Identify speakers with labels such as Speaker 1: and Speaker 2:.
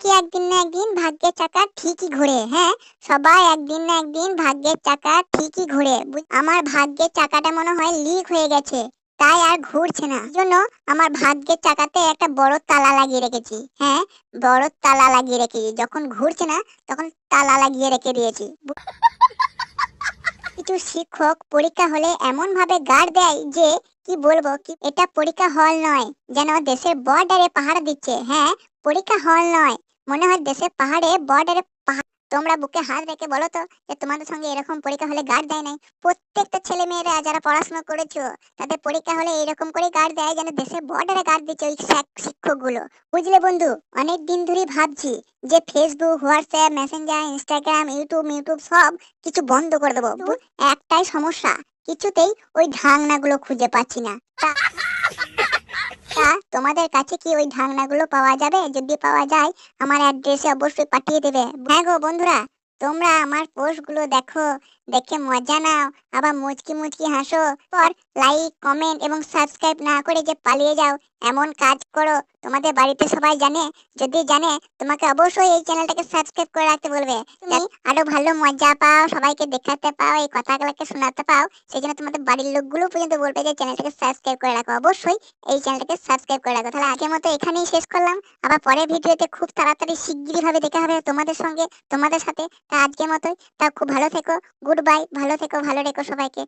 Speaker 1: কি একদিন না একদিন ভাগ্যের চাকা ঠিকই ঘোরে হ্যাঁ? সবাই একদিন না একদিন ভাগ্যের চাকা ঠিকই ঘোরে। আমার ভাগ্যের চাকাটা মনে হয় লিক হয়ে গেছে, তাই আর ঘুরছে না। জন্য আমার ভাগ্যের চাকাতে একটা বড় তালা লাগিয়ে রেখেছি হ্যাঁ? বড় তালা লাগিয়ে রেখেছি যখন ঘুরছে না, তখন তালা লাগিয়ে রেখে দিয়েছি। কিছু শিক্ষক পরীক্ষা হলে এমন ভাবে গার্ড দেয় যে, কি বলব, কি এটা পরীক্ষা হল নয়, যেন দেশের বর্ডারে পাহাড় দিচ্ছে হ্যাঁ? পরীক্ষা হল নয়। মনে হয় দেশের পাহাড়ে বর্ডারে পাহাড়। তোমরা বুকে হাত রেখে বলো তো যে তোমাদের সঙ্গে এরকম পরীক্ষা হলে গার্ড দেয় নাই। প্রত্যেকটা ছেলে মেয়েরা যারা পড়াশোনা করেছ তাদের পরীক্ষা হলে এরকম করে গার্ড দেয় যেন দেশের বর্ডারে গার্ড দিচ্ছে ওই শিক্ষকগুলো বুঝলে বন্ধু? অনেক দিন ধরে ভাবছি যে Facebook WhatsApp Messenger Instagram YouTube YouTube সব কিছু বন্ধ করে দেবো। একটাই সমস্যা কিছুতেই ওই ঢাকনাগুলো খুঁজে পাচ্ছি না। তা তোমাদের কাছে কি ওই ঢাকনাগুলো পাওয়া যাবে? যদি পাওয়া যায়, আমার অ্যাড্রেসে অবশ্যই পাঠিয়ে দেবে। হ্যাঁ গো বন্ধুরা তোমরা আমার পোস্টগুলো দেখো দেখে মজা নাও আবার মুচকি মুচকি হাসো পর লাইক কমেন্ট এবং সাবস্ক্রাইব না করে যে পালিয়ে যাও এমন কাজ করো তোমাদের বাড়িতে সবাই জানে যদি জানে তোমাকে অবশ্যই এই চ্যানেলটাকে সাবস্ক্রাইব করে রাখতে বলবে। তুমি আরও ভালো মজা পাও সবাইকে দেখাতে পাও এই কথাগুলোকে শোনাতে পাও সেই জন্য তোমাদের বাড়ির লোকগুলো পর্যন্ত বলবে যে চ্যানেলটাকে সাবস্ক্রাইব করে রাখো। অবশ্যই এই চ্যানেলটাকে সাবস্ক্রাইব করে রাখো। তাহলে আগের মতো এখানেই শেষ করলাম। আবার পরের ভিডিওতে খুব তাড়াতাড়ি শিগগিরই ভাবে দেখা হবে তোমাদের সঙ্গে তোমাদের সাথে। তা আজকের মতোই। তা খুব ভালো থেকো। গুড বাই ভালো থেকো ভালো রেখো সবাইকে।